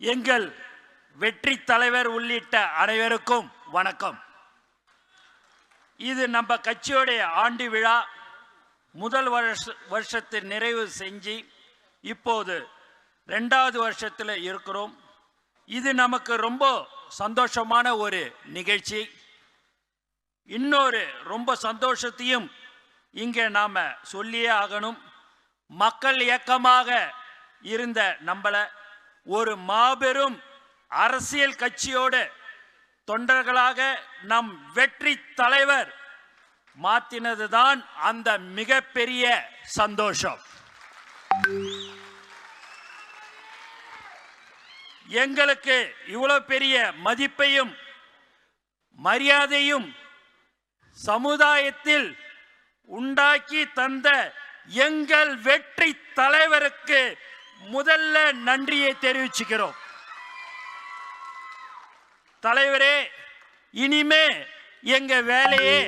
எங்கள் வெற்றி தலைவர் உள்ளிட்ட அனைவருக்கும் வணக்கம். இது நம்ம கட்சியோடைய ஆண்டு விழா. முதல் வருஷ வருஷத்தை நிறைவு செஞ்சு இப்போது ரெண்டாவது வருஷத்தில் இருக்கிறோம். இது நமக்கு ரொம்ப சந்தோஷமான ஒரு நிகழ்ச்சி. இன்னொரு ரொம்ப சந்தோஷத்தையும் இங்கே நாம் சொல்லியே ஆகணும். மக்கள் இயக்கமாக இருந்த நம்மளை ஒரு மாபெரும் அரசியல் கட்சியோடு தொண்டர்களாக நம் வெற்றி தலைவர் மாத்தினதுதான் அந்த மிகப்பெரிய சந்தோஷம். எங்களுக்கு இவ்வளவு பெரிய மதிப்பையும் மரியாதையும் சமுதாயத்தில் உண்டாக்கி தந்த எங்கள் வெற்றி தலைவருக்கு முதல்ல நன்றியை தெரிவிச்சுக்கிறோம். தலைவரே இனிமே எங்க வேலையே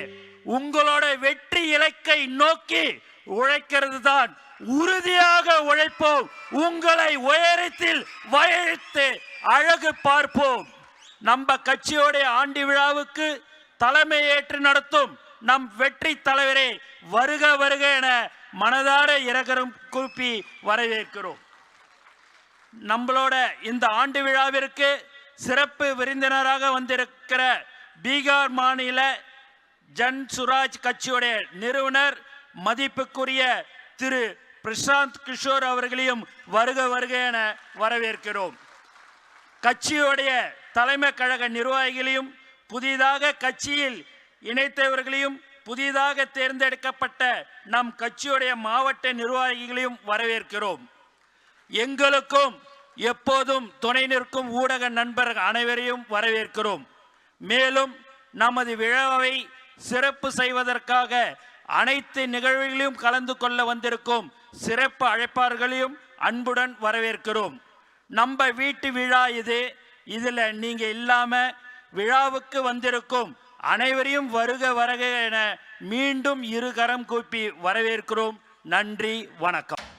உங்களோட வெற்றி இலக்கை நோக்கி உழைக்கிறது தான் உறுதியாக உழைப்போம். உங்களை உயரத்தில் வயத்து அழகு பார்ப்போம். நம்ம கட்சியோடைய ஆண்டு விழாவுக்கு தலைமை ஏற்று நடத்தும் நம் வெற்றி தலைவரே வருக வருக என மனதார இரகரம் கூப்பி வரவேற்கிறோம். நம்மளோட இந்த ஆண்டு விழாவிற்கு சிறப்பு விருந்தினராக வந்திருக்கிற பீகார் மாநில ஜன் சுராஜ் கட்சியுடைய நிறுவனர் மதிப்புக்குரிய திரு பிரசாந்த் கிஷோர் அவர்களையும் வருக வருக என வரவேற்கிறோம். கட்சியுடைய தலைமை கழக நிர்வாகிகளையும் புதிதாக கட்சியில் இணைத்தவர்களையும் புதிதாக தேர்ந்தெடுக்கப்பட்ட நம் கட்சியுடைய மாவட்ட நிர்வாகிகளையும் வரவேற்கிறோம். எங்களுக்கும் எப்போதும் துணை நிற்கும் ஊடக நண்பர்கள் அனைவரையும் வரவேற்கிறோம். மேலும் நமது விழாவை சிறப்பு செய்வதற்காக அனைத்து நிகழ்வுகளிலும் கலந்து கொள்ள வந்திருக்கும் சிறப்பு அழைப்பார்களையும் அன்புடன் வரவேற்கிறோம். நம்ம வீட்டு விழா இது. இதில் நீங்கள் இல்லாமல் விழாவுக்கு வந்திருக்கும் அனைவரையும் வருக வருக என மீண்டும் இருகரம் கூப்பி வரவேற்கிறோம். நன்றி வணக்கம்.